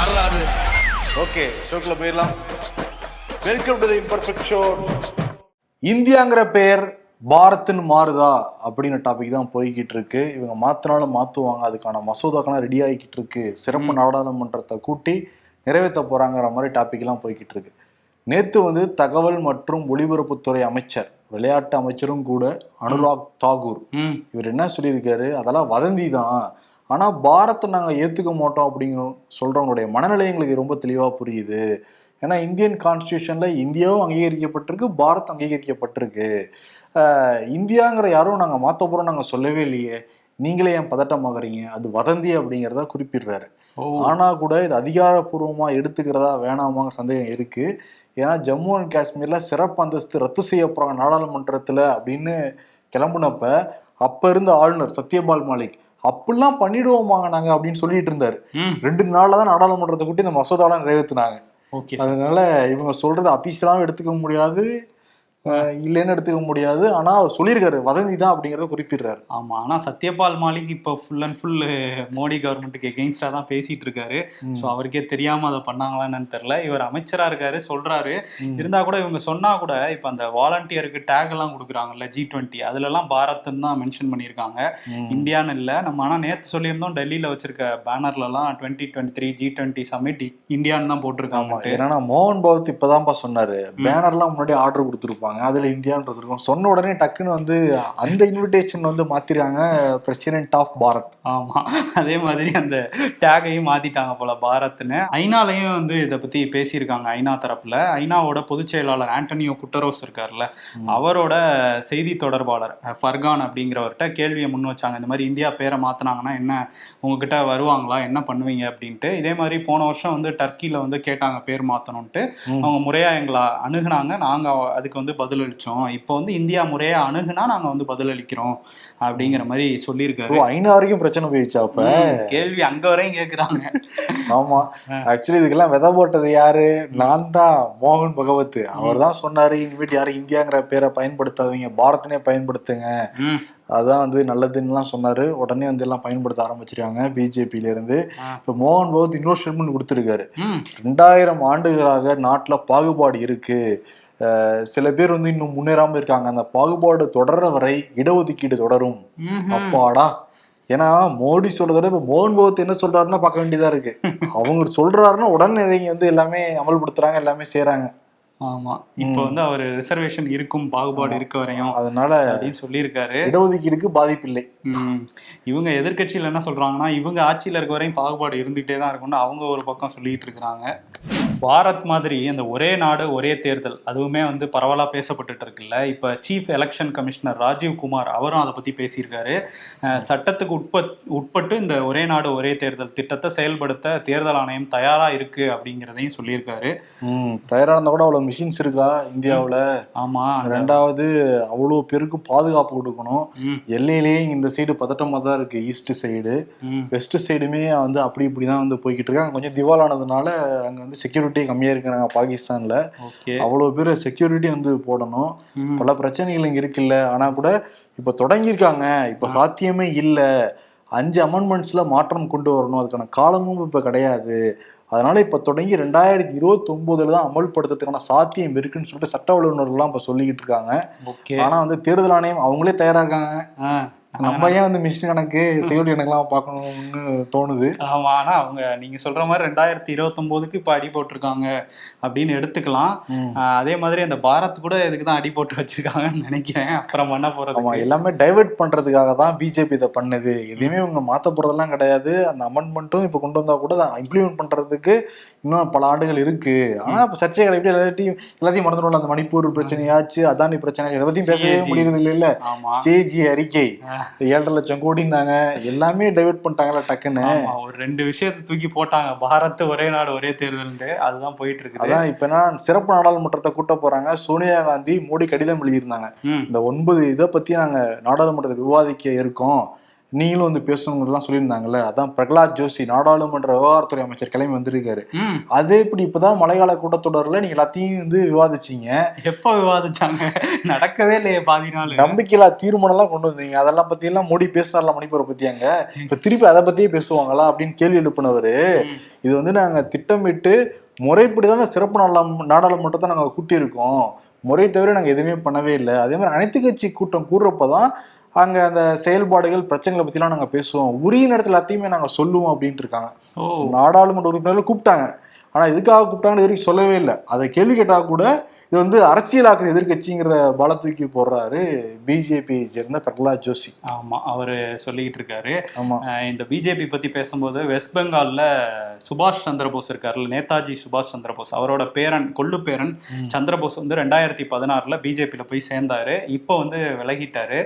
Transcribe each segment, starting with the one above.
யாராது ஓகே ஷோக்குள்ள போயிடலாம். Welcome to the imperfect show இந்தியாங்கிற பெயர் பாரத்னு மாறுதா அப்படின்னு டாபிக் தான் போய்கிட்டு இருக்கு. இவங்க மாத்தினாலும் மாத்துவாங்க அதுக்கான மசோதாக்கெல்லாம் ரெடி ஆகிக்கிட்டு இருக்கு. சிறப்பு நாடாளுமன்றத்தை கூட்டி நிறைவேற்ற போறாங்கிற மாதிரி டாபிக் எல்லாம் போய்கிட்டு இருக்கு. நேத்து வந்து தகவல் மற்றும் ஒலிபரப்புத்துறை அமைச்சர் விளையாட்டு அமைச்சரும் கூட அனுராக் தாகூர். ம். இவர் என்ன சொல்லியிருக்காரு? அதெல்லாம் வதந்தி தான் ஆனா பாரத்தை நாங்க ஏத்துக்க மாட்டோம் அப்படிங்கிற சொல்றவங்களுடைய மனநிலை எங்களுக்கு ரொம்ப தெளிவா புரியுது. ஏன்னா இந்தியன் கான்ஸ்டியூஷன்ல இந்தியாவும் அங்கீகரிக்கப்பட்டிருக்கு பாரத் அங்கீகரிக்கப்பட்டிருக்கு. இந்தியாங்கிற யாரும் நாங்க மாத்த போறோம் நாங்க சொல்லவே இல்லையே. நீங்களே ஏன் பதட்டமாகறீங்க? அது வதந்தி அப்படிங்கிறத குறிப்பிடுறாரு. ஓ. ஆனா கூட இது அதிகாரப்பூர்வமா எடுத்துக்கிறதா வேணாமாங்கிற சந்தேகம் இருக்கு. ஏன்னா ஜம்மு அண்ட் காஷ்மீர்ல சிறப்பு அந்தஸ்து ரத்து செய்ய போறாங்க நாடாளுமன்றத்துல அப்படின்னு கிளம்புனப்ப அப்ப இருந்த ஆளுநர் சத்யபால் மாலிக் அப்படிலாம் பண்ணிடுவோமாங்க நாங்க அப்படின்னு சொல்லிட்டு இருந்தாரு. ரெண்டு நாள்ல தான் நாடாளுமன்றத்தை கூட்டி இந்த மசோதாலாம் நிறைவேற்றினாங்க ஓகே அதனால இவங்க சொல்றது அபிஷியலாவும் எடுத்துக்க முடியாது. இல்லைன்னு எடுத்துக்க முடியாது. ஆனா அவர் சொல்லியிருக்காரு வதந்தி தான் அப்படிங்கறத குறிப்பிடுறாரு. ஆமா ஆனா சத்யபால் மாலிக் இப்போ ஃபுல் அண்ட் ஃபுல் மோடி கவர்மெண்ட்டுக்கு எகெயின்ஸ்டா தான் பேசிட்டு இருக்காரு. ஸோ அவருக்கே தெரியாம அதை பண்ணாங்களா என்னன்னு தெரியல. இவர் அமைச்சரா இருக்காரு சொல்றாரு. ம். இருந்தா கூட இவங்க சொன்னா கூட இப்போ அந்த வாலண்டியருக்கு டேக் எல்லாம் கொடுக்குறாங்கல்ல ஜி டுவெண்ட்டி அதுல எல்லாம் பாரத்னு தான் மென்ஷன் பண்ணியிருக்காங்க. இந்தியான்னு இல்லை. நம்ம ஆனா நேத்து சொல்லியிருந்தோம் டெல்லியில வச்சிருக்க பேனர்ல எல்லாம் twenty twenty three G twenty summit இந்தியான்னு தான் போட்டிருக்காங்க. ஏன்னா மோகன் பகவத் இப்பதான்ப்பா சொன்னாரு. பேனர்லாம் முன்னாடி ஆர்டர் கொடுத்துருப்பாங்க. அதுல இந்தியான்றது இருக்கும். சொன்ன உடனே டக்குன்னு வந்து அந்த இன்விடேஷன் வந்து மாத்திராங்க பிரசிடென்ட் ஆஃப் பாரத். ஆமா. அதே மாதிரி அந்த டேகையும் மாத்திட்டாங்க போல பாரத்னு. ஐநாலையும் வந்து இதை பத்தி பேசியிருக்காங்க ஐநா தரப்புல. ஐநாவோட பொதுச் செயலாளர் ஆண்டனியோ குட்டரோஸ் இருக்கார்ல அவரோட செய்தி தொடர்பாளர் ஃபர்கான் அப்படிங்கிறவர்கிட்ட கேள்வியை முன் வச்சாங்க. இந்த மாதிரி இந்தியா பேரை மாத்தினாங்கன்னா என்ன உங்ககிட்ட வருவாங்களா என்ன பண்ணுவீங்க அப்படின்ட்டு. இதே மாதிரி போன வருஷம் வந்து டர்க்கில வந்து கேட்டாங்க பேர் மாத்தணும்ட்டு ம். அவங்க முறையா எங்களை அணுகுனாங்க. நாங்க அதுக்கு வந்து பதிலளிச்சோம். இப்போ வந்து இந்தியா முறையா அணுகுனா நாங்க வந்து பதிலளிக்கிறோம் அப்படிங்கிற மாதிரி சொல்லியிருக்காரு. ஐநா வரைக்கும் பிரச்சனை போயிடுச்சா அப்ப? கேள்வி அங்க வரையும் கேக்குறாங்க. ஆமா. ஆக்சுவலி இதுக்கெல்லாம் விதை போட்டது யாரு? நான் தான் மோகன் பகவத். அவர் தான் சொன்னாரு இனிமேட்டு யாரும் இந்தியாங்கிற பேரை பயன்படுத்தாதீங்க பாரத்னே பயன்படுத்துங்க. அதான் வந்து நல்லதுன்னுலாம் சொன்னாரு. உடனே வந்து எல்லாம் பயன்படுத்த ஆரம்பிச்சிருக்காங்க பிஜேபியில இருந்து ஆ. இப்ப மோகன் பகவத் இன்னொரு ஸ்டேட்மெண்ட் கொடுத்திருக்காரு. ரெண்டாயிரம் ஆண்டுகளாக நாட்டுல பாகுபாடு இருக்கு. அஹ் சில பேர் வந்து இன்னும் முன்னேறாம இருக்காங்க. அந்த பாகுபாடு தொடர்ற வரை இடஒதுக்கீடு தொடரும். அப்பாடா. ஏன்னா மோடி சொல்றத விட இப்ப மோகன் பகவத் என்ன சொல்றாருன்னா பார்க்க வேண்டியதா இருக்கு. அவங்க சொல்றாருன்னா உடனே இவங்க வந்து எல்லாமே அமல்படுத்துறாங்க எல்லாமே செய்றாங்க. ஆமா. இப்போ வந்து அவர் ரிசர்வேஷன் இருக்கும் பாகுபாடு இருக்க வரையும் அதனால அப்படின்னு சொல்லியிருக்காரு. இடஒதுக்கீடுக்கு பாதிப்பில்லை. ம், இவங்க எதிர்க்கட்சியில என்ன சொல்றாங்கன்னா இவங்க ஆட்சியில இருக்க வரையும் பாகுபாடு இருந்துகிட்டே தான் இருக்கும்னு அவங்க ஒரு பக்கம் சொல்லிட்டு இருக்கிறாங்க. பாரத் மாதிரி அந்த ஒரே நாடு ஒரே தேர்தல் அதுவுமே வந்து பரவலா பேசப்பட்டுட்டு இருக்குல்ல. இப்ப chief election commissioner Rajiv Kumar அவரும் அதை பத்தி பேசியிருக்காரு. சட்டத்துக்கு உட்பட் உட்பட்டு இந்த ஒரே நாடு ஒரே தேர்தல் திட்டத்தை செயல்படுத்த தேர்தல் ஆணையம் தயாரா இருக்கு அப்படிங்கிறதையும் சொல்லியிருக்காரு. ம் தயாரா இருந்தா கூட அவ்வளவு மிஷின்ஸ் இருக்கா இந்தியாவுல? ஆமா. அந்த- ரெண்டாவது அவ்வளவு பேருக்கு பாதுகாப்பு கொடுக்கணும். எல்லையிலேயே இந்த சைடு பதட்டமா தான் இருக்கு ஈஸ்ட் சைடு வெஸ்ட் சைடுமே வந்து அப்படி இப்படி தான் வந்து போய்கிட்டு இருக்காங்க. கொஞ்சம் திவாலானதுனால அங்க வந்து செக்யூரிட்டி கம்மியா இருக்கிறாங்க பாகிஸ்தான்ல. ஓகே. அவ்வளவு பேர் செக்யூரிட்டி வந்து போடணும். பல பிரச்சனைகள் இங்க இருக்குல்ல. ஆனா கூட இப்ப தொடங்கியிருக்காங்க. இப்ப சாத்தியமே இல்ல. அஞ்சு அமெண்ட்மெண்ட்ஸ்ல மாற்றம் கொண்டு வரணும். அதுக்கான காலமும் இப்ப கிடையாது. அதனால இப்ப தொடங்கி ரெண்டாயிரத்தி இருபத்தி ஒன்பதுல தான் அமல்படுத்துறதுக்கான சாத்தியம் இருக்குன்னு சொல்லிட்டு சட்ட வல்லுநர்கள்லாம் இப்ப சொல்லிக்கிட்டு இருக்காங்க. ஓகே. ஆனா வந்து தேர்தல் ஆணையம் அவங்களே தயாரா இருக்காங்க. ஆ, நம்ம ஏன் வந்து மிஷின் கணக்கு செக்யூரிட்டி கணக்கெல்லாம் பார்க்கணும்னு தோணுது? ஆமா ஆனா அவங்க நீங்க சொல்ற மாதிரி ரெண்டாயிரத்தி இருபத்தொன்பதுக்கு இப்ப அடி போட்டிருக்காங்க அப்படின்னு எடுத்துக்கலாம். அதே மாதிரி அந்த பாரத் கூட இதுக்கு தான் அடி போட்டு வச்சிருக்காங்கன்னு நினைக்கிறேன். அப்புறம் பண்ண ஆமா போறது எல்லாமே டைவர்ட் பண்றதுக்காக தான் பிஜேபி இதை பண்ணுது. எதையுமே இவங்க மாத்த போறதெல்லாம் கிடையாது. அந்த அமெண்ட்மெண்ட்டும் இப்ப கொண்டு வந்தா கூட இம்ப்ளிமெண்ட் பண்றதுக்கு இன்னும் பல ஆண்டுகள் இருக்கு. ஆனா இப்ப சர்ச்சைகள் எப்படி எல்லாத்தையும் எல்லாத்தையும் மறந்துடும் அந்த மணிப்பூர் பிரச்சனையாச்சு அதானி பிரச்சனை இதை பத்தியும் பேசவே. முடியறது இல்ல ஆமா. சேஜி அறிக்கை. ஏழரை லட்சம் கோடினாங்க எல்லாமே டைவர்ட் பண்ணிட்டாங்களா டக்குன்னு. ஒரு ரெண்டு விஷயத்தை தூக்கி போட்டாங்க. பாரத் ஒரே நாடு ஒரே தேர்தல்ன்ட்டு. அதுதான் போயிட்டு இருக்குது அதான் இப்ப என்ன சிறப்பு நாடாளுமன்றத்தை கூட்ட போறாங்க. சோனியா காந்தி மோடி கடிதம் எழுதியிருந்தாங்க. இந்த ஒன்பது இதை பத்தி நாங்க நாடாளுமன்றத்தில் விவாதிக்க இருக்கோம். நீங்களும் வந்து பேசணுங்கிறதெல்லாம் சொல்லியிருந்தாங்கல்ல அதான் பிரகலாத் ஜோஷி நாடாளுமன்ற விவகாரத்துறை அமைச்சர் கிளம்பி வந்திருக்காரு. அதே இப்படி இப்பதான் மழைக்கால கூட்டத்தொடர்ல நீங்க எல்லாத்தையும் வந்து விவாதிச்சீங்க? எப்ப விவாதிச்சாங்க? நடக்கவே இல்லையே பாதி நாள். நம்பிக்கையில்லா தீர்மானம் எல்லாம் கொண்டு வந்தீங்க. அதெல்லாம் பத்தி எல்லாம் மோடி பேசினார்ல மணிப்பூரை பத்தி அங்க? இப்ப திருப்பி அதை பத்தியே பேசுவாங்களா அப்படின்னு கேள்வி எழுப்பினவரு. இது வந்து நாங்க திட்டமிட்டு முறைப்படிதான் இந்த சிறப்பு நாடாளம் நாடாளுமன்றத்தை நாங்க கூட்டியிருக்கோம். முறை தவிர நாங்க எதுவுமே பண்ணவே இல்லை. அதே மாதிரி அனைத்து கட்சி கூட்டம் கூடுறப்பதான் அங்க அந்த செயல்பாடுகள் பிரச்சனைகளை பத்திலாம் நாங்க பேசுவோம். உரிய நேரத்துல எல்லாத்தையுமே நாங்க சொல்லுவோம் அப்படின்ட்டு இருக்காங்க. நாடாளுமன்ற உறுப்பினர்கள் கூப்பிட்டாங்க. ஆனா எதுக்காக கூப்பிட்டாங்கன்னு இது வரைக்கும் சொல்லவே இல்லை. அதை கேள்வி கேட்டா கூட இது வந்து அரசியலாக்குது எதிர்கட்சிங்கிற பால தூக்கி போடுறாரு பிஜேபி சேர்ந்த பிரகலாத் ஜோஷி. ஆமா அவரு சொல்லிக்கிட்டு இருக்காரு. இந்த பிஜேபி பத்தி பேசும்போது வெஸ்ட் பெங்கால்ல சுபாஷ் சந்திரபோஸ் இருக்காருல்ல நேதாஜி சுபாஷ் சந்திரபோஸ் அவரோட பேரன் கொள்ளு பேரன். சந்திரபோஸ் வந்து ரெண்டாயிரத்தி பதினாறுல பிஜேபியில போய் சேர்ந்தாரு. இப்போ வந்து விலகிட்டாரு.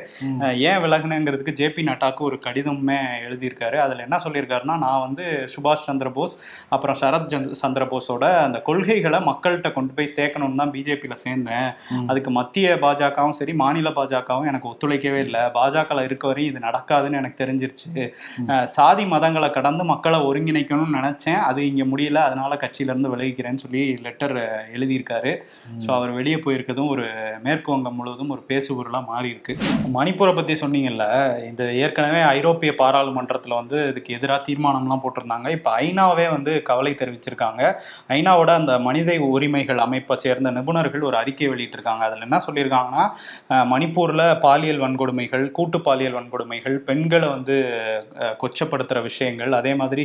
ஏன் விலகுனங்கிறதுக்கு ஜேபி நட்டாக்கு ஒரு கடிதமே எழுதியிருக்காரு. அதுல என்ன சொல்லியிருக்காருன்னா நான் வந்து சுபாஷ் சந்திரபோஸ் அப்புறம் சரத் சந்த் சந்திரபோஸோட அந்த கொள்கைகளை மக்கள்கிட்ட கொண்டு போய் சேர்க்கணும்னு தான் பிஜேபியில சேர்ந்தேன். அதுக்கு மத்திய பாஜகவும் சரி மாநில பாஜகவும் எனக்கு ஒத்துழைக்கவே இல்லை. பாஜக இருக்க வரையும் இது நடக்காதுன்னு எனக்கு தெரிஞ்சிருச்சு. சாதி மதங்களை கடந்து மக்களை ஒருங்கிணைக்கணும்னு நினைச்சேன். அது இங்க முடியல. அதனால கட்சியில இருந்து விலகிக்கிறேன்னு சொல்லி லெட்டர் எழுதியிருக்காரு. ஸோ அவர் வெளியே போயிருக்கதும் ஒரு மேற்கு வங்கம் முழுவதும் ஒரு பேசுபொருளா மாறி இருக்கு மணிப்பூரை பத்தி சொன்னீங்கல்ல இந்த ஏற்கனவே ஐரோப்பிய பாராளுமன்றத்துல வந்து இதுக்கு எதிராக தீர்மானம்லாம் போட்டிருந்தாங்க. இப்போ ஐநாவே வந்து கவலை தெரிவிச்சிருக்காங்க. ஐநாவோட அந்த மனித உரிமைகள் அமைப்பை சேர்ந்த நிபுணர்கள் ஒரு அறிக்கை வெளியிட்டிருக்காங்க. அதில் என்ன சொல்லியிருக்காங்கன்னா மணிப்பூர்ல பாலியல் வன்கொடுமைகள் கூட்டு பாலியல் வன்கொடுமைகள் பெண்களை வந்து அஹ், கொச்சப்படுத்துற விஷயங்கள் அதே மாதிரி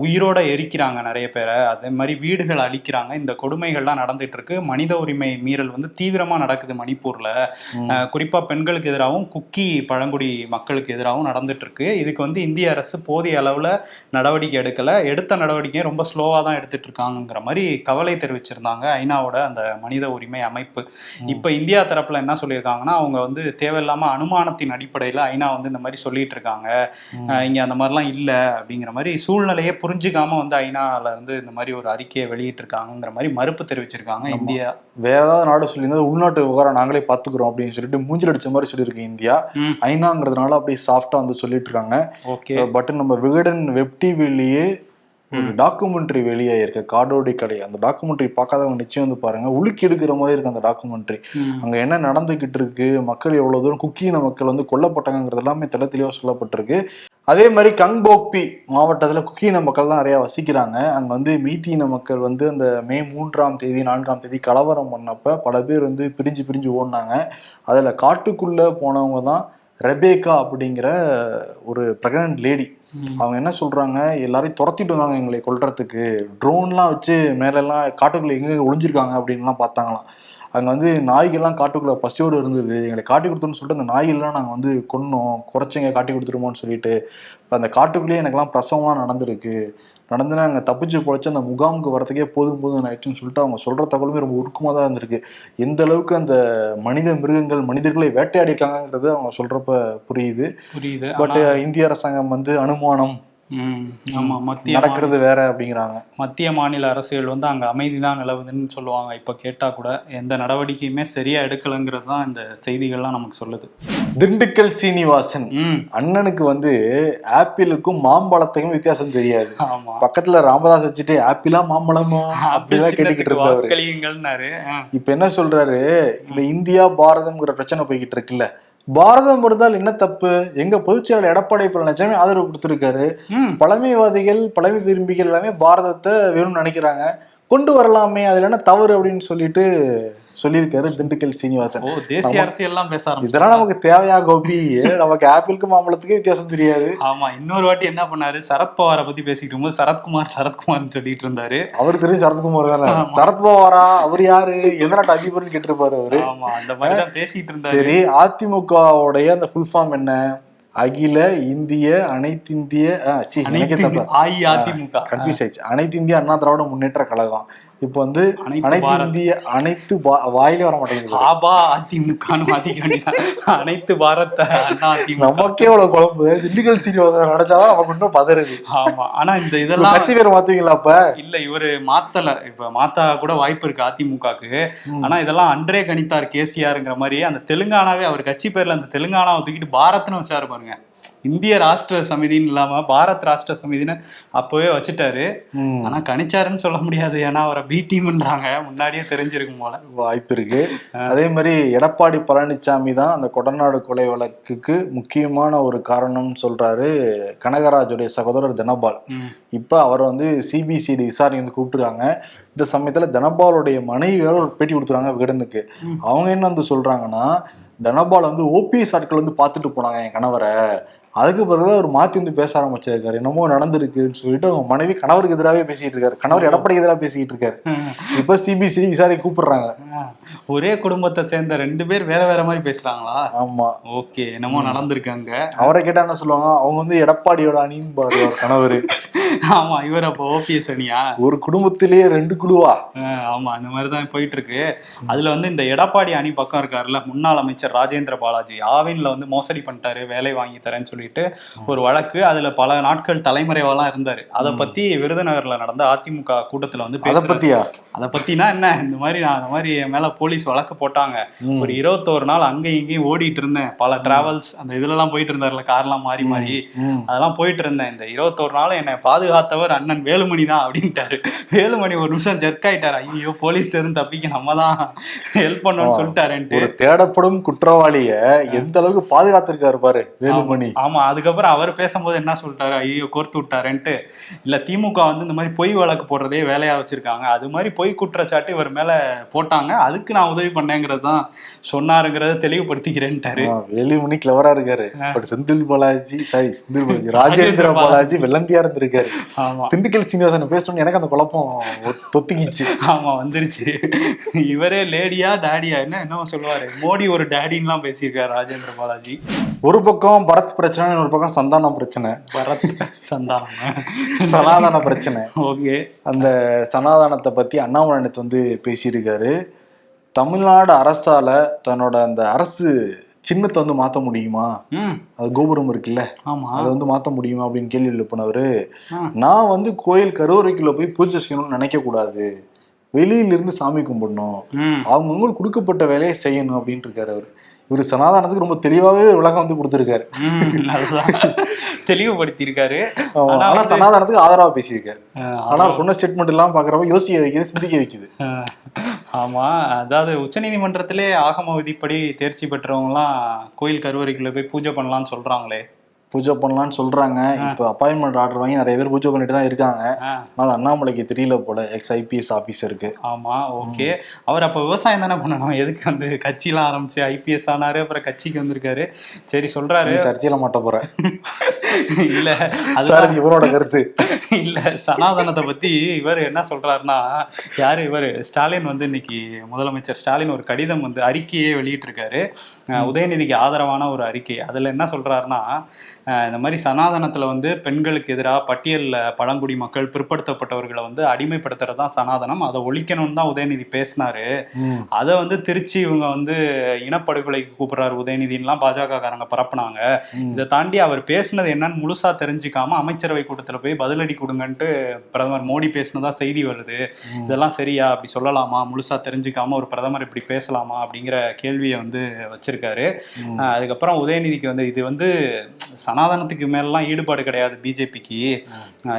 உயிரோட எரிக்கிறாங்க நிறைய பேரை. அதே மாதிரி வீடுகள் அழிக்கிறாங்க. இந்த கொடுமைகள்லாம் நடந்துட்டு இருக்கு மனித உரிமை மீறல் வந்து தீவிரமா நடக்குது மணிப்பூர்ல. ம். அஹ், குறிப்பா பெண்களுக்கு எதிராகவும் குக்கி பழங்குடி மக்களுக்கு எதிராகவும் நடந்துட்டு இருக்கு இதுக்கு வந்து இந்திய அரசு போதிய அளவுல நடவடிக்கை எடுக்கல. எடுத்த நடவடிக்கையை ரொம்ப ஸ்லோவா தான் எடுத்துட்டு இருக்காங்கங்கிற மாதிரி கவலை தெரிவிச்சிருந்தாங்க ஐநாவோட அந்த மனித உரிமை அமைப்பு. இப்ப இந்தியா தரப்புல என்ன சொல்லியிருக்காங்கன்னா அவங்க வந்து தேவையில்லாம அனுமானத்தின் அடிப்படையில ஐநா வந்து இந்த மாதிரி சொல்லிட்டு இருக்காங்க இங்க அந்த மாதிரிலாம் இல்ல அப்படிங்கிற மாதிரி சூழ்நிலையே புரிஞ்சுக்காம வந்து ஐநால வந்து இந்த மாதிரி ஒரு அறிக்கையை வெளியிட்டு இருக்காங்கிற மாதிரி மறுப்பு தெரிவிச்சிருக்காங்க. இந்தியா. வேற ஏதாவது நாடு சொல்லியிருந்தா உள்நாட்டு விவகாரம் நாங்களே பாத்துக்கிறோம் அப்படின்னு சொல்லிட்டு மூஞ்சில் அடிச்ச மாதிரி சொல்லியிருக்கு இந்தியா. ஐநாங்கிறதுனால அப்படியே சாஃப்டா வந்து சொல்லிட்டு இருக்காங்க ஓகே பட் நம்ம விகடன் வெப் டிவிலேயே ஒரு டாக்குமெண்ட்ரி வெளியாயிருக்கு காடோடி கடை. அந்த டாக்குமெண்ட்ரி பார்க்காதவங்க நிச்சயம் வந்து பாருங்க. உலுக்கி எடுக்கிற மாதிரி இருக்கு அந்த டாக்குமெண்ட்ரி அங்க என்ன நடந்துகிட்டு இருக்கு? மக்கள் எவ்வளவு தூரம் குக்கியின மக்கள் வந்து கொல்லப்பட்டாங்கிறது எல்லாமே தெளிவா சொல்லப்பட்டிருக்கு. அதே மாதிரி கங்போக்பி மாவட்டத்துல குக்கியின மக்கள் தான் நிறைய வசிக்கிறாங்க. அங்க வந்து மெய்த்தீன மக்கள் வந்து அந்த மே மூன்றாம் தேதி நான்காம் தேதி கலவரம் பண்ணப்ப பல பேர் வந்து பிரிஞ்சு பிரிஞ்சு ஓடினாங்க. அதுல காட்டுக்குள்ள போனவங்க தான் ரெபேக்கா அப்படிங்கிற ஒரு பிரெக்னன்ட் லேடி அவங்க என்ன சொல்றாங்க? எல்லாரையும் துரத்திட்டு வந்தாங்க எங்களை கொல்றதுக்கு. ட்ரோன்லாம் வச்சு மேலெல்லாம் காட்டுக்குள்ள எங்க ஒளிஞ்சிருக்காங்க அப்படின்லாம் பார்த்தாங்களாம். அங்க வந்து நாய்கள்லாம் காட்டுக்குள்ள பசியோடு இருந்தது. எங்களை காட்டி கொடுத்தோன்னு சொல்லிட்டு அந்த நாய்கள்லாம் நாங்கள் வந்து கொன்னோம். குறைச்சிங்க காட்டி கொடுத்துருமோன்னு சொல்லிட்டு. இப்போ அந்த காட்டுக்குள்ளேயே எனக்குலாம் பிரசவம்லாம் நடந்திருக்கு. நடந்து நாங்க தப்பிச்சு பொழைச்சு அந்த முகாமுக்கு வரதுக்கே போதும் போதும் ஆயிடுச்சுன்னு சொல்லிட்டு அவங்க சொல்ற தகவலுமே ரொம்ப உருக்கமாக தான் இருந்திருக்கு. எந்த அளவுக்கு அந்த மனித மிருகங்கள் மனிதர்களை வேட்டையாடி இருக்காங்கன்றது அவங்க சொல்றப்ப புரியுது. புரியுது. பட் இந்திய அரசாங்கம் வந்து அனுமானம் ம், ஆமா மத்திய நடக்கிறது வேற அப்படிங்கிறாங்க. மத்திய மாநில அரசுகள் வந்து அங்க அமைதி தான் நிலவுதுன்னு சொல்லுவாங்க. இப்ப கேட்டா கூட எந்த நடவடிக்கையுமே சரியா எடுக்கலைங்கிறது தான் இந்த செய்திகள்லாம் நமக்கு சொல்லுது. திண்டுக்கல் சீனிவாசன் அண்ணனுக்கு வந்து ஆப்பிளுக்கும் மாம்பழத்துக்கும் வித்தியாசம் தெரியாது. ஆமா. பக்கத்துல ராமதாஸ் வச்சுட்டு ஆப்பிளா மாம்பழமா? அப்படிலாம் கேட்டுக்கிட்டு இருந்தவர். இப்ப என்ன சொல்றாரு? இந்த இந்தியா பாரதம்ங்கிற பிரச்சனை போய்கிட்டு இருக்குல்ல. பாரதம் இருந்தால் என்ன தப்பு? எங்க பொதுச்செயலாளர் எடப்பாடி பழனிசாமி ஆதரவு கொடுத்திருக்காரு. பழமைவாதிகள் பழமை விரும்பிகள் எல்லாமே பாரதத்தை வேணும்னு நினைக்கிறாங்க. கொண்டு வரலாமே அதுல என்ன தவறு அப்படின்னு சொல்லிட்டு சொல்லியிருக்காரு திண்டுக்கல் சீனிவாசன். ஓ தேசிய அரசியல்லாம் பேச இதெல்லாம்? நமக்கு தேவையா கோபி? நமக்கு ஆப்பிளுக்கு மாம்பழத்துக்கு வித்தியாசம் தெரியாது. ஆமா இன்னொரு வாட்டி என்ன பண்ணாரு? சரத்பவாரை பத்தி பேசிட்டு இருக்கும்போது சரத்குமார் சரத்குமார்னு சொல்லிட்டு இருந்தாரு. அவரு தெரியும் சரத்குமார் தானே. சரத்பவாரா அவர் யாரு? எந்த நாட்டு அதிபர்னு கேட்டிருப்பாரு அவரு. ஆமா அந்த மாதிரி தான் பேசிட்டு இருந்தாரு. சரி அதிமுகவுடைய அந்த ஃபுல் ஃபார்ம் என்ன? அகில இந்திய அனைத்திந்திய அனைத்து அஇஅதிமுக. கன்ஃபியூஸ் ஆயிடுச்சு. அனைத்து இந்திய அண்ணா திராவிட முன்னேற்ற கழகம். இப்போ வந்து அனைத்து. இந்திய அனைத்து வாயிலே வர மாட்டேங்குது. ஆபா வேண்டியது அனைத்து பாரத அதிமுக. நமக்கே இவ்வளவு குழம்பு. திண்டுக்கல் சீனிவாசன் நினைச்சாதான் நமக்கு இன்னும் பதறுது. ஆமா. ஆனா இந்த இதெல்லாம் கட்சி பேர் மாத்துவீங்களா அப்ப? இல்ல இவரு மாத்தல. இப்ப மாத்தா கூட வாய்ப்பு இருக்கு அதிமுகக்கு. ஆனா இதெல்லாம் அன்றே கணித்தார் கேசிஆருங்கிற மாதிரி அந்த தெலுங்கானாவே அவர் கட்சி பேர்ல அந்த தெலுங்கானாவை தூக்கிட்டு பாரத்னு வச்சாரு பாருங்க. இந்திய ராஷ்டிர சமிதின்னு இல்லாம பாரத் ராஷ்டிர சமிதின்னு அப்பவே வச்சுட்டாரு. ம். ஆனா கணிச்சாருன்னு சொல்ல முடியாது. ஏன்னா அவரை பி டீம்ன்றாங்க முன்னாடியே தெரிஞ்சிருக்கும் போல. வாய்ப்பு இருக்கு. அதே மாதிரி எடப்பாடி பழனிசாமி தான் அந்த கொடநாடு கொலை வழக்குக்கு முக்கியமான ஒரு காரணம்னு சொல்றாரு கனகராஜுடைய சகோதரர் தனபால். இப்ப அவர் வந்து சிபிசிஐடி விசாரணை வந்து கூப்பிட்டுருக்காங்க. இந்த சமயத்துல தனபாலுடைய மனைவி வேற ஒரு பேட்டி கொடுத்துருக்காங்க விகடனுக்கு. அவங்க என்ன வந்து சொல்றாங்கன்னா தனபால் வந்து ஓபிஎஸ் ஆட்கள் வந்து பார்த்துட்டு போனாங்க என் கணவரை. அதுக்கு பிறகுதான் அவர் மாத்தி வந்து பேச ஆரம்பிச்சிருக்காரு என்னமோ நடந்திருக்குன்னு சொல்லிட்டு அவங்க மனைவி கணவருக்கு எதிராகவே பேசிட்டு இருக்காரு. கணவர் எடப்பாடி எதிராக பேசிட்டு இருக்காரு. இப்ப சிபிசிஐடி விசாரணை கூப்பிடுறாங்க. ஒரே குடும்பத்தை சேர்ந்த ரெண்டு பேர் வேற வேற மாதிரி பேசுறாங்களா? ஆமா. ஓகே. என்னமோ நடந்திருக்காங்க அவரை கேட்டா என்ன சொல்லுவாங்க? அவங்க வந்து எடப்பாடியோட அணின்னு பாரு கணவர். ஆமா இவர் அப்போ ஓபிஎஸ் அணியா? ஒரு குடும்பத்திலேயே ரெண்டு குழுவா? ஆமா அந்த மாதிரி தான் போயிட்டு இருக்கு அதுல வந்து இந்த எடப்பாடி அணி பக்கம் இருக்காருல்ல முன்னாள் அமைச்சர் ராஜேந்திர பாலாஜி ஆவின்ல வந்து மோசடி பண்ணிட்டாரு வேலை வாங்கி தரேன்னு சொல்லிட்டு ஒரு வழக்கு. அதுல பல நாட்கள் தலைமறைவாலாம் இருந்தாரு. அதை பத்தி விருதுநகர்ல நடந்த அதிமுக கூட்டத்துல வந்து அத பத்தியா? அதை பத்தினா என்ன? இந்த மாதிரி நான் அந்த மாதிரி என் மேல போலீஸ் வழக்கு போட்டாங்க. ஒரு இருபத்தோரு நாள் அங்கேயும் இங்கேயும் ஓடிட்டு இருந்தேன். பல டிராவல்ஸ் அந்த இதுலலாம் போயிட்டு இருந்தாருல கார்லாம் மாறி மாறி. அதெல்லாம் போயிட்டு இருந்தேன். இந்த இருபத்தோரு நாள் என்னை பாதுகாத்தவர் அண்ணன் வேலுமணி தான் அப்படின்ட்டாரு. வேலுமணி ஒரு நிமிஷம் ஜெர்க் ஆயிட்டாரு. ஐயோ போலீஸ்ல இருந்து தப்பிக்க நம்ம தான் ஹெல்ப் பண்ணோம்னு சொல்லிட்டாருன்ட்டு. தேடப்படும் குற்றவாளிய எந்த அளவுக்கு பாதுகாத்திருக்காரு பாரு வேலுமணி. ஆமா அதுக்கப்புறம் அவர் பேசும்போது என்ன சொல்லிட்டாரு? ஐயோ கோர்த்து விட்டாருன்ட்டு. இல்ல திமுக வந்து இந்த மாதிரி பொய் வழக்கு போடுறதே வேலையா வச்சிருக்காங்க. அது மாதிரி பொய் குற்றச்சாட்டு இவர் மேல போட்டாங்க. அதுக்கு நான் உதவி பண்ணேங்கிறது தான் சொன்னாருங்கிறத தெளிவுபடுத்திக்கிறேன்ட்டாரு. வேலுமணி கிளவரா இருக்காரு. But Senthil Balaji sorry Senthil Balaji Rajendra Balaji. வெள்ளந்தியா இருந்திருக்காரு. ஆமா. திண்டுக்கல் சீனிவாசன் பேசணும்னு எனக்கு அந்த குழப்பம் தொத்திக்கிச்சு ஆமா வந்துருச்சு. இவரே லேடியா டாடியா என்ன என்னமோ சொல்லுவாரு. மோடி ஒரு டேடின்லாம் பேசியிருக்காரு ராஜேந்திர பாலாஜி. ஒரு பக்கம் பரத் பிரச்சனை இன்னொரு பக்கம் சந்தானம் பிரச்சனை. பரத் சந்தானம். சனாதன பிரச்சனை. ஓகே. அந்த சனாதனத்தை பத்தி அண்ணாமலை நேத்து வந்து பேசியிருக்காரு. தமிழ்நாடு அரசால தன்னோட அந்த அரசு சின்னத்தை வந்து மாத்த முடியுமா? அது கோபுரம் இருக்குல்ல? அதை வந்து மாத்த முடியுமா அப்படின்னு கேள்வி எழுப்பினவரு. நான் வந்து கோயில் கருவறைக்குள்ள போய் பூஜை செய்யணும்னு நினைக்க கூடாது. வெளியில இருந்து சாமி கும்பிடணும். அவங்கவுங்களுக்கு கொடுக்கப்பட்ட வேலையை செய்யணும் அப்படின்ட்டு இருக்காரு அவரு. இவர் சனாதனத்துக்கு ரொம்ப தெளிவாவே விளக்கம் வந்து கொடுத்திருக்காரு. தெளிவுபடுத்தியிருக்காரு. ஆனா ஆனா வந்து- சனாதனத்துக்கு ஆதரவா பேசியிருக்காரு. அஹ், ஆனா அவர் சொன்ன ஸ்டேட்மெண்ட் எல்லாம் பாக்குறப்ப யோசிக்க வைக்குது சிந்திக்க வைக்குது. அஹ், ஆமா. அதாவது உச்சநீதிமன்றத்திலே ஆகம விதிப்படி தேர்ச்சி பெற்றவங்கலாம் கோயில் கருவறைக்குள்ள போய் பூஜை பண்ணலாம்னு சொல்றாங்களே. பூஜை பண்ணலாம்னு சொல்றாங்க. இப்ப அப்பாயின்மெண்ட் ஆர்டர் வாங்கி நிறைய பேர் பூஜை பண்ணிட்டு தான் இருக்காங்க. அது அண்ணாமலைக்கு தெரியல போல. எக்ஸ் ஐபிஎஸ் ஆபீசருக்கு ஆமா ஓகே. அவர் அப்ப விவசாயம் தானே பண்ணணும்? எதுக்கு வந்து கட்சிலாம் ஆரம்பிச்சு ஐபிஎஸ் ஆனாரு அப்புறம் கட்சிக்கு வந்திருக்காரு. சரி சொல்றாரு. சர்ச்சையில மாட்ட போறேன் இல்ல அது இவரோட கருத்து. இல்ல சனாதனத்தை பத்தி இவர் என்ன சொல்றாருன்னா யாரு இவர்? ஸ்டாலின் வந்து இன்னைக்கு முதலமைச்சர். ஸ்டாலின் ஒரு கடிதம் வந்து அறிக்கையே வெளியிட்டிருக்காரு. உதயநிதிக்கு ஆதரவான ஒரு அறிக்கை. அதுல என்ன சொல்றாருன்னா இந்த மாதிரி சனாதனத்துல வந்து பெண்களுக்கு எதிராக பட்டியல்ல பழங்குடி மக்கள் பிற்படுத்தப்பட்டவர்களை வந்து அடிமைப்படுத்துறது தான் சனாதனம். அதை ஒழிக்கணும்னு தான் உதயநிதி பேசினாரு. அதை வந்து திருச்சி இவங்க வந்து இனப்படுகொலைக்கு கூப்பிடுறாரு. உதயநிதின்லாம் பாஜக காரங்க பரப்புனாங்க. இதை தாண்டி அவர் பேசுனது என்னன்னு முழுசா தெரிஞ்சுக்காம அமைச்சரவை கூட்டத்துல போய் பதிலடி கொடுங்கன்ட்டு பிரதமர் மோடி பேசினதா செய்தி வருது. இதெல்லாம் சரியா? அப்படி சொல்லலாமா? முழுசா தெரிஞ்சுக்காம ஒரு பிரதமர் இப்படி பேசலாமா? அப்படிங்கிற கேள்வியை வந்து வச்சிருக்காரு. அதுக்கப்புறம் உதயநிதிக்கு வந்து இது வந்து சனாதனத்துக்கு மேலலாம் ஈடுபாடு கிடையாது பிஜேபிக்கு.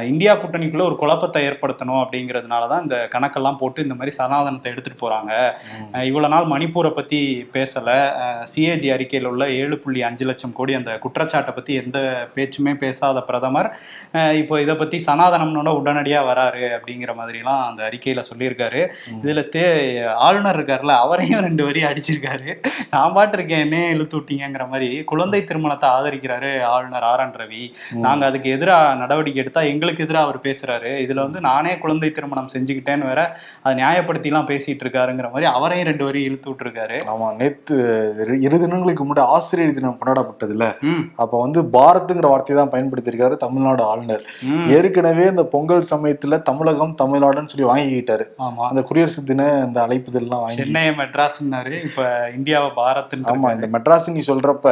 இந்தியா கூட்டணிக்குள்ள ஒரு குழப்பத்தை ஏற்படுத்தணும் அப்படிங்கிறதுனால தான் இந்த கணக்கெல்லாம் போட்டு இந்த மாதிரி சனாதனத்தை எடுத்துட்டு போறாங்க. அஹ் இவ்வளவு நாள் மணிப்பூரை பத்தி பேசல. சிஏஜி அறிக்கையில் உள்ள ஏழு புள்ளி அஞ்சு லட்சம் கோடி அந்த குற்றச்சாட்டை பத்தி எந்த பேச்சுமே பேசாத பிரதமர். இப்போ இதை பத்தி சனாதனம்னோட உடனடியா வராரு அப்படிங்கிற மாதிரிலாம் அந்த அறிக்கையில சொல்லியிருக்காரு. இதுல தே ஆளுநர் இருக்காருல்ல அவரையும் ரெண்டு வரி அடிச்சிருக்காரு. நான் பாட்டு இருக்கேன் என்ன இழுத்து விட்டீங்கிற மாதிரி குழந்தை திருமணத்தை ஆதரிக்கிறாரு ஆளுநர். R N Ravi. நாங்க அதுக்கு எதிராக நடவடிக்கை எடுத்தா எங்களுக்கு எதிராக அவர் பேசுறாரு. இதுல வந்து நானே குழந்தை திருமணம் செஞ்சுக்கிட்டேன்னு வேற அதை நியாயப்படுத்திலாம் பேசிட்டு இருக்காருங்கிற மாதிரி அவரையும் ரெண்டு வரி இழுத்து விட்டுருக்காரு. ஆமா நேத்து இரு- தினங்களுக்கு முன்னாடி ஆசிரியர் தினம் கொண்டாடப்பட்டதுல ம். அப்ப வந்து பாரத்துங்கிற வார்த்தையை தான் பயன்படுத்தியிருக்காரு தமிழ்நாடு ஆளுநர். ஏற்கனவே இந்த பொங்கல் சமயத்துல தமிழகம் தமிழ்நாடுன்னு சொல்லி வாங்கிக்கிட்டாரு. ஆமா. அந்த குடியரசு தின அந்த அழைப்புதல்லாம் வாங்கி சென்னையை மெட்ராஸ்னாரு இப்ப இந்தியாவை பாரத்ன்னு ஆமா இந்த மெட்ராஸ் நீ சொல்றப்ப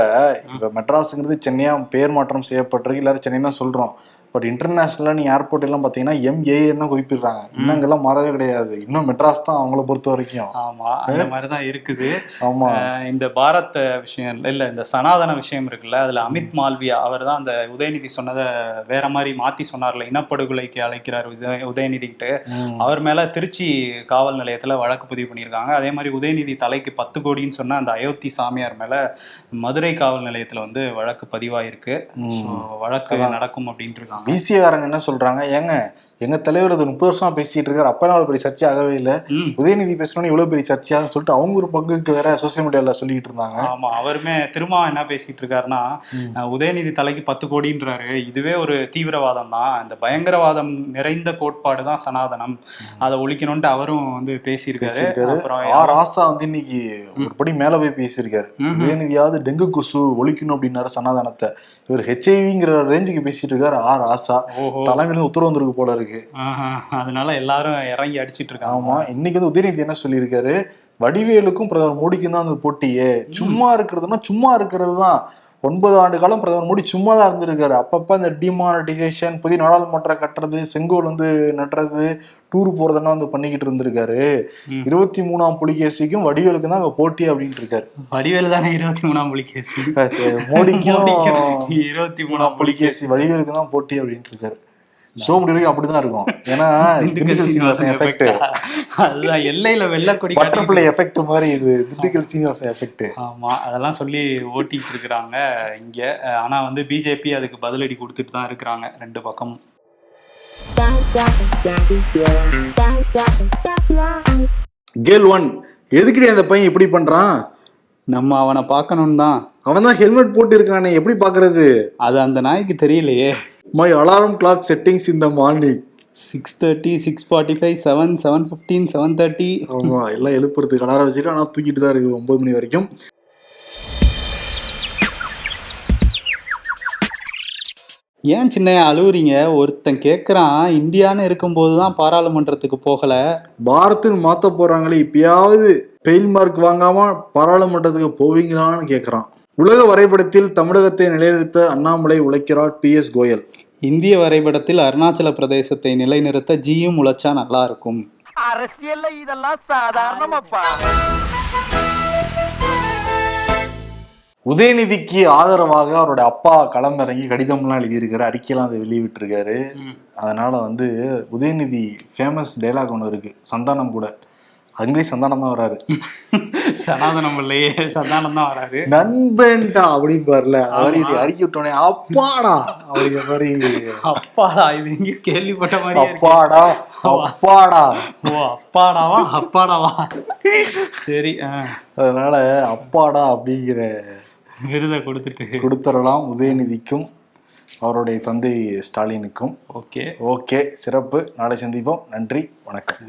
இப்ப மெட்ராஸ்ங்கிறது சென்னையா பேர் மாற்றம் செய்யப்பட்டிருக்கு. எல்லாரும் சென்னை தான் சொல்றோம். பட் இன்டர்நேஷனலாக நீ ஏர்போர்ட் எல்லாம் பார்த்தீங்கன்னா எம்ஏஎன் தான் குறிப்பிடுறாங்க. இன்னும் அங்கெல்லாம் மாறவே கிடையாது. இன்னும் மெட்ராஸ் தான் அவங்கள பொறுத்த வரைக்கும். ஆமா அந்த மாதிரி தான் இருக்குது. ஆமா. அஹ் இந்த பாரத் விஷயம் இல்ல இந்த சனாதன விஷயம் இருக்குல்ல அதுல அமித் மால்வியா அவர் தான் அந்த உதயநிதி சொன்னதை வேற மாதிரி மாத்தி சொன்னார்ல. இனப்படுகொலைக்கு அழைக்கிறார் உதய உதயநிதிக்கிட்டு ம். அவர் மேல திருச்சி காவல் நிலையத்துல வழக்கு பதிவு பண்ணியிருக்காங்க. அதே மாதிரி உதயநிதி தலைக்கு பத்து கோடின்னு சொன்ன அந்த அயோத்தி சாமியார் மேல மதுரை காவல் நிலையத்துல வந்து வழக்கு பதிவாயிருக்கு. வழக்கு நடக்கும் அப்படின்ட்டு இருக்காங்க. பிசிஏக்காரங்க என்ன சொல்றாங்க? ஏங்க எங்க தலைவர் அது முப்பது வருஷமா பேசிட்டு இருக்காரு. அப்பெல்லாம் அவ்வளவு பெரிய சர்ச்சை ஆகவே இல்லை. உதயநிதி பேசணும்னு இவ்வளவு பெரிய சர்ச்சையான்னு சொல்லிட்டு அவங்க ஒரு பங்குக்கு வேற சோசியல் மீடியால சொல்லிட்டு இருந்தாங்க. ஆமா அவருமே திரும்ப என்ன பேசிட்டு இருக்காருன்னா உதயநிதி தலைக்கு பத்து கோடின்றாரு. இதுவே ஒரு தீவிரவாதம் தான். இந்த பயங்கரவாதம் நிறைந்த கோட்பாடு தான் சனாதனம். அதை ஒழிக்கணும்ட்டு அவரும் வந்து பேசியிருக்காரு. ஆர் ஆசா வந்து இன்னைக்கு ஒரு படி மேல போய் பேசியிருக்காரு. உதயநிதியாவது டெங்கு கொசு ஒழிக்கணும் அப்படின்னாரு சனாதனத்தை. இவர் ஹெச்ஐவிங்கிற ரேஞ்சுக்கு பேசிட்டு இருக்காரு ஆர் ஆசா தலைமையில உத்தரவு வந்திருக்கு போல இருக்கு. ஆஹா. அதனால எல்லாரும் இறங்கி அடிச்சிட்டு இருக்காங்க. ஆமா இன்னைக்கு வந்து உதயநிதி என்ன சொல்லியிருக்காரு? வடிவேலுக்கும் பிரதமர் மோடிக்கும் தான் அந்த போட்டியே. சும்மா இருக்கிறதுனா சும்மா இருக்கிறது தான் ஒன்பது ஆண்டு காலம் பிரதமர் மோடி சும்மா தான் இருந்திருக்காரு. அப்பப்ப இந்த டிமானிட்டைசேஷன் புதிய நாடாளுமன்றம் கட்டுறது செங்கோல் வந்து நட்டுறது டூர் போறதெல்லாம் வந்து பண்ணிக்கிட்டு இருந்திருக்காரு. இருபத்தி மூணாம் புலிகேசிக்கும் வடிவேலுக்கு தான் அங்க போட்டி அப்படின்ட்டு இருக்காரு. வடிவேல் தானே இருபத்தி மூணாம் புலிகேசி? மோடிக்கும் இருபத்தி மூணாம் புலிகேசி. வடிவேலுக்கு தான் போட்டி அப்படின்ட்டு இருக்காரு. ஷோ முடிவு அப்படிதான் இருக்கும். ஏன்னா திண்டுக்கல் சீனிவாசன் எஃபெக்ட் அதுதான் எல்லையில வெள்ளக்கொடி பட்டர்ஃபிளை எஃபெக்ட் மாதிரி இது திண்டுக்கல் சீனிவாசன் எஃபெக்ட் ஆமா அதெல்லாம் சொல்லி ஓட்டிட்டு இருக்கிறாங்க இங்க. ஆனா வந்து பிஜேபி அதுக்கு பதிலடி கொடுத்துட்டு தான் இருக்கிறாங்க ரெண்டு பக்கமும் கேர்ள் ஒன் எதுக்குடி அந்த பையன் இப்படி பண்றான்? நம்ம அவனை பார்க்கணும் தான். அவன் தான் ஹெல்மெட் போட்டு இருக்கானே எப்படி பாக்குறது அது அந்த நாய்க்கு தெரியலையே. மை அலாரம் கிளாக் செட்டிங்ஸ் இந்த morning six thirty six forty five seven seven fifteen seven thirty ஆமா எல்லாம் எழுப்புறதுக்கு அலாரம் வச்சுட்டு ஆனா தூக்கிட்டு தான் இருக்குது ஒன்பது மணி வரைக்கும். ஏன் சின்ன அழுவுறீங்க? ஒருத்தன் கேட்குறான் இந்தியான்னு இருக்கும்போது தான் பாராளுமன்றத்துக்கு போகலை. பாரத்னு மாத்த போறாங்களே இப்பயாவது பெயில் மார்க் வாங்காம பாராளுமன்றத்துக்கு போவீங்களான்னு கேக்குறான். உலக வரைபடத்தில் தமிழகத்தை நிலைநிறுத்த அண்ணாமலை உழைக்கிறார் பி எஸ் கோயல் இந்திய வரைபடத்தில் அருணாச்சல பிரதேசத்தை நிலைநிறுத்த ஜியும் உழைச்சா நல்லா இருக்கும் அரசியல்ல இதெல்லாம் சாதாரணமாப்பா. உதயநிதிக்கு ஆதரவாக அவரோட அப்பா களமிறங்கி கடிதம்லாம் எழுதியிருக்காரு அறிக்கையெல்லாம் அதை வெளியிட்டிருக்காரு. அதனால வந்து உதயநிதி ஃபேமஸ் டைலாக் ஒன்று இருக்கு. சந்தானம் கூட. அங்கேயும் சந்தானம் தான் வராரு. சனாதனம் இல்லையே சந்தானம் தான் வராது நண்பன்டா அப்படிம்பார்ல அவர் ஆமா. இப்படி அறிக்கை விட்டோடனே அப்பாடா அப்படிங்கிற மாதிரி அப்பாடா இது எங்கேயும் கேள்விப்பட்ட இருக்கு. அப்பாடா அப்பாடா. ஓ அப்பாடாவா அப்பாடாவா? சரி அதனால அப்பாடா அப்படிங்கிற விருதை கொடுத்துட்டு. கொடுத்துடலாம் உதயநிதிக்கும் அவருடைய தந்தை ஸ்டாலினுக்கும். ஓகே. ஓகே சிறப்பு. நாளை சந்திப்போம். நன்றி வணக்கம்.